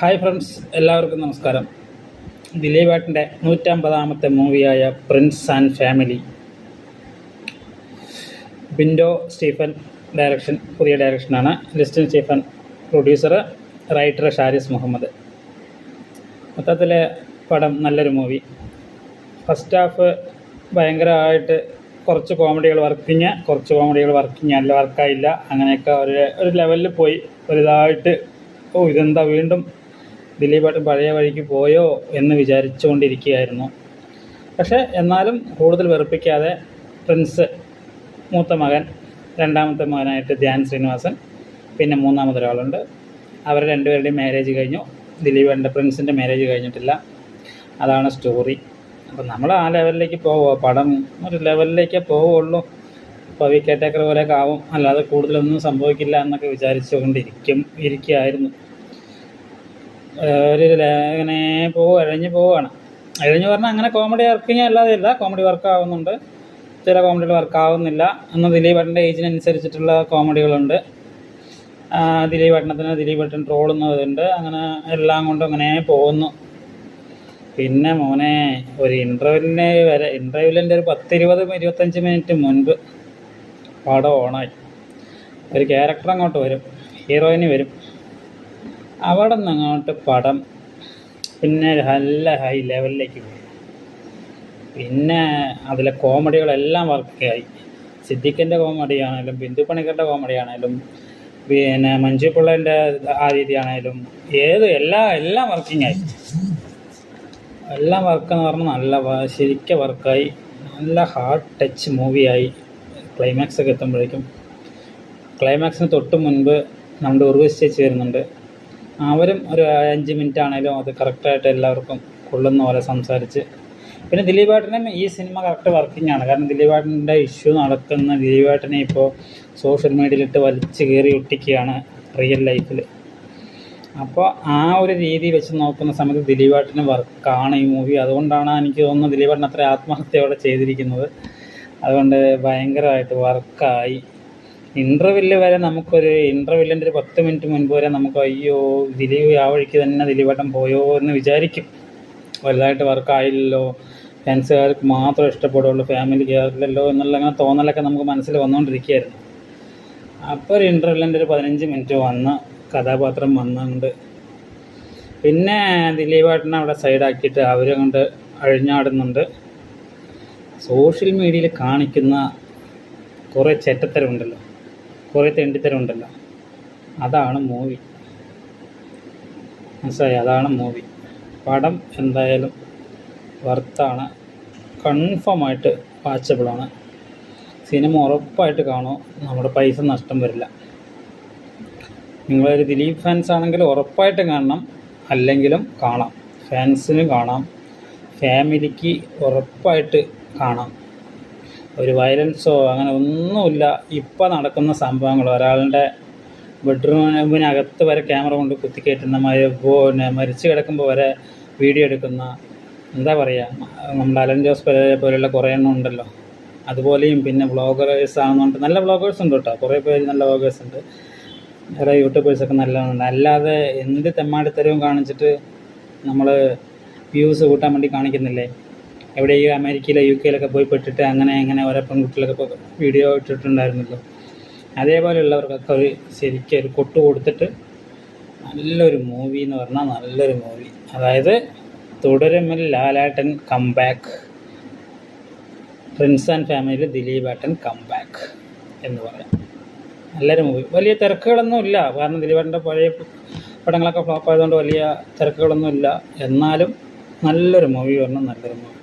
Hi friends എല്ലാവർക്കും നമസ്കാരം. ദിലീപേട്ടന്റെ നൂറ്റമ്പതാമത്തെ മൂവിയായ Prince and Family. Binto Stephen direction പുതിയ ഡയറക്ഷനാണ് Listin Stephen producer writer Sharis Muhammad. മൊത്തത്തിൽ പടം നല്ലൊരു മൂവി. ഫസ്റ്റ് ഹാഫ് ഭയങ്കരമായിട്ട് കുറച്ച് കോമഡികൾ വർക്കിങ് കുറച്ച് കോമഡികൾ വർക്കിങ് അല്ല വർക്കായില്ല അങ്ങനെയൊക്കെ ഒരു ഒരു ലെവലിൽ പോയി വലുതായിട്ട് ഓ ഇതെന്താ വീണ്ടും ദിലീപേട്ടൻ പഴയ വഴിക്ക് പോയോ എന്ന് വിചാരിച്ചുകൊണ്ടിരിക്കുകയായിരുന്നു. പക്ഷേ എന്നാലും കൂടുതൽ വെറുപ്പിക്കാതെ പ്രിൻസ് മൂത്ത മകൻ രണ്ടാമത്തെ മകനായിട്ട് ധ്യാൻ ശ്രീനിവാസൻ പിന്നെ മൂന്നാമതൊരാളുണ്ട്. അവർ രണ്ടുപേരുടെയും മാരേജ് കഴിഞ്ഞു. ദിലീപേട്ടന്റെ പ്രിൻസിന്റെ മാരേജ് കഴിഞ്ഞിട്ടില്ല. അതാണ് സ്റ്റോറി അപ്പം നമ്മൾ ആ ലെവലിലേക്ക് പോവുക. പടം ഒരു ലെവലിലേക്കേ പോവുള്ളൂ പവി കേട്ടേക്കർ പോലെയൊക്കെ ആവും. അല്ലാതെ കൂടുതലൊന്നും സംഭവിക്കില്ല എന്നൊക്കെ വിചാരിച്ചുകൊണ്ടിരിക്കും ഇരിക്കുകയായിരുന്നു. ഒരു ഇങ്ങനെ പോകും ഇഴഞ്ഞ് പോവുകയാണ് ഇഴഞ്ഞ് പറഞ്ഞാൽ അങ്ങനെ കോമഡി വർക്കിങ് അല്ലാതെ ഇല്ല കോമഡി വർക്ക് ആവുന്നുണ്ട്. ചില കോമഡികൾ വർക്ക് ആവുന്നില്ല. എന്ന് ദിലീപേട്ടന്റെ ഏജിനനുസരിച്ചിട്ടുള്ള കോമഡികളുണ്ട് ദിലീപ് ആ, ദിലീപ് ദിലീപേട്ടൻ ട്രോളുന്നതുണ്ട് അങ്ങനെ എല്ലാം കൊണ്ടും അങ്ങനെ പോകുന്നു. പിന്നെ മോനെ ഒരു ഇന്റർവ്യൂവിന് വരെ ഇന്റർവെല്ലിന്റെ ഒരു പത്തിരുപത് ഇരുപത്തഞ്ച് മിനിറ്റ് മുൻപ് പടം ഓണായി. ഒരു ക്യാരക്ടർ അങ്ങോട്ട് വരും ഹീറോയിന് വരും. അവിടെ നിന്ന് അങ്ങോട്ട് പടം പിന്നെ നല്ല ഹൈ ലെവലിലേക്ക് പോയി. പിന്നെ അതിലെ കോമഡികളെല്ലാം വർക്കായി. സിദ്ദിഖിന്റെ കോമഡി ആണെങ്കിലും ബിന്ദു പണിക്കരുടെ കോമഡി ആണെങ്കിലും പിന്നെ മഞ്ജു പിള്ളേന്റെ ആ രീതി ആണെങ്കിലും ഏത് എല്ലാ എല്ലാം വർക്കിംഗ് ആയി എല്ലാം വർക്ക് എന്ന് പറഞ്ഞാൽ നല്ല ശരിക്ക വർക്കായി നല്ല ഹാർഡ് ടച്ച് മൂവിയായി ക്ലൈമാക്സ് ഒക്കെ എത്തുമ്പോഴേക്കും. ക്ലൈമാക്സിന് തൊട്ട് മുൻപ് നമ്മുടെ ഉർവശിച്ച് വരുന്നുണ്ട്. അവരും ഒരു അഞ്ച് മിനിറ്റ് ആണെങ്കിലും അത് കറക്റ്റായിട്ട് എല്ലാവർക്കും കൊള്ളുന്ന പോലെ സംസാരിച്ച്. പിന്നെ ദിലീപേട്ടനും ഈ സിനിമ കറക്റ്റ് വർക്കിംഗ് ആണ്. കാരണം ദിലീപേട്ടന്റെ ഇഷ്യൂ നടക്കുന്ന ദിലീപേട്ടനെ ഇപ്പോൾ സോഷ്യൽ മീഡിയയിലിട്ട് വലിച്ച് കയറി ഒട്ടിക്കുകയാണ് റിയൽ ലൈഫിൽ അപ്പോൾ ആ ഒരു രീതി വെച്ച് നോക്കുന്ന സമയത്ത് ദിലീപേട്ടന് വർക്കാണ് ഈ മൂവി അതുകൊണ്ടാണ് എനിക്ക് തോന്നുന്നത് ദിലീപേട്ടൻ അത്ര ആത്മഹത്യയോടെ ചെയ്തിരിക്കുന്നത്. അതുകൊണ്ട് ഭയങ്കരമായിട്ട് വർക്കായി ഇന്റർവെല്ല് വരെ നമുക്കൊരു ഇന്റർവെല്ലിന്റെ ഒരു പത്ത് മിനിറ്റ് മുൻപ് വരെ നമുക്ക് അയ്യോ ദിലീപ് ആ വഴിക്ക് തന്നെ ദിലീപേട്ടൻ പോയോ എന്ന് വിചാരിക്കും. വലുതായിട്ട് വർക്കായില്ലല്ലോ ഫാൻസുകാർക്ക് മാത്രം ഇഷ്ടപ്പെടുള്ളൂ ഫാമിലിക്കാരില്ലല്ലോ എന്നുള്ള അങ്ങനെ തോന്നലൊക്കെ നമുക്ക് മനസ്സിൽ വന്നുകൊണ്ടിരിക്കുകയായിരുന്നു അപ്പോൾ ഒരു ഇന്റർവെല്ലിന്റെ ഒരു പതിനഞ്ച് മിനിറ്റ് വന്ന് കഥാപാത്രം വന്നുകൊണ്ട് പിന്നെ ദിലീപേട്ടനെ അവിടെ സൈഡാക്കിയിട്ട് അവരങ്ങോട്ട് അഴിഞ്ഞാടുന്നുണ്ട്. സോഷ്യൽ മീഡിയയിൽ കാണിക്കുന്ന കുറേ ചെറ്റത്തരമുണ്ടല്ലോ കുറേ തെണ്ടിത്തരമുണ്ടല്ലോ അതാണ് മൂവി മനസ്സിലായി? അതാണ് മൂവി പടം എന്തായാലും വർത്താണ് കൺഫേമായിട്ട് വാച്ചബിളാണ് സിനിമ ഉറപ്പായിട്ട് കാണോ. നമ്മുടെ പൈസ നഷ്ടം വരില്ല. നിങ്ങളൊരു ദിലീപ് ഫാൻസ് ആണെങ്കിൽ ഉറപ്പായിട്ടും കാണണം. അല്ലെങ്കിലും കാണാം. ഫാൻസിന് കാണാം. ഫാമിലിക്ക് ഉറപ്പായിട്ട് കാണാം. ഒരു വയലൻസോ അങ്ങനെ ഒന്നുമില്ല. ഇപ്പോൾ നടക്കുന്ന സംഭവങ്ങൾ ഒരാളുടെ ബെഡ്റൂമിനകത്ത് വരെ ക്യാമറ കൊണ്ട് കുത്തിക്കയറ്റുന്ന പിന്നെ മരിച്ചു കിടക്കുമ്പോൾ വരെ വീഡിയോ എടുക്കുന്ന എന്താ പറയുക നമ്മുടെ അലൻ ജോസ് പോലെയുള്ള കുറേ എണ്ണം ഉണ്ടല്ലോ. അതുപോലെയും പിന്നെ വ്ളോഗേഴ്സ് ആണെന്നുണ്ട് നല്ല വ്ളോഗേഴ്സ് ഉണ്ട് കേട്ടോ. കുറേ പേര് നല്ല വ്ളോഗേഴ്സ് ഉണ്ട്. വേറെ യൂട്യൂബേഴ്സൊക്കെ നല്ലതുണ്ട് അല്ലാതെ എന്ത് തെമ്മാടിത്തരവും കാണിച്ചിട്ട് നമ്മൾ വ്യൂസ് കൂട്ടാൻ വേണ്ടി കാണിക്കുന്നില്ലേ? എവിടെ ഈ അമേരിക്കയിലെ യു കെയിലൊക്കെ പോയി പെട്ടിട്ട് അങ്ങനെ അങ്ങനെ ഓരോ പെൺകുട്ടികളൊക്കെ വീഡിയോ ഇട്ടിട്ടുണ്ടായിരുന്നല്ലോ. അതേപോലെയുള്ളവർക്കൊക്കെ ഒരു ശരിക്കും ഒരു കൊട്ട് കൊടുത്തിട്ട് നല്ലൊരു മൂവി എന്ന് പറഞ്ഞാൽ നല്ലൊരു മൂവി അതായത് തുടരുമിൽ Lalettan come back Prince and Family ദിലീപേട്ടൻ come back എന്ന് പറയാം. നല്ലൊരു മൂവി വലിയ തിരക്കുകളൊന്നും ഇല്ല കാരണം ദിലീപേട്ടന്റെ പഴയ പടങ്ങളൊക്കെ ഫ്ലോപ്പ് ആയതുകൊണ്ട് വലിയ തിരക്കുകളൊന്നും ഇല്ല എന്നാലും നല്ലൊരു മൂവി പറഞ്ഞാൽ നല്ലൊരു മൂവി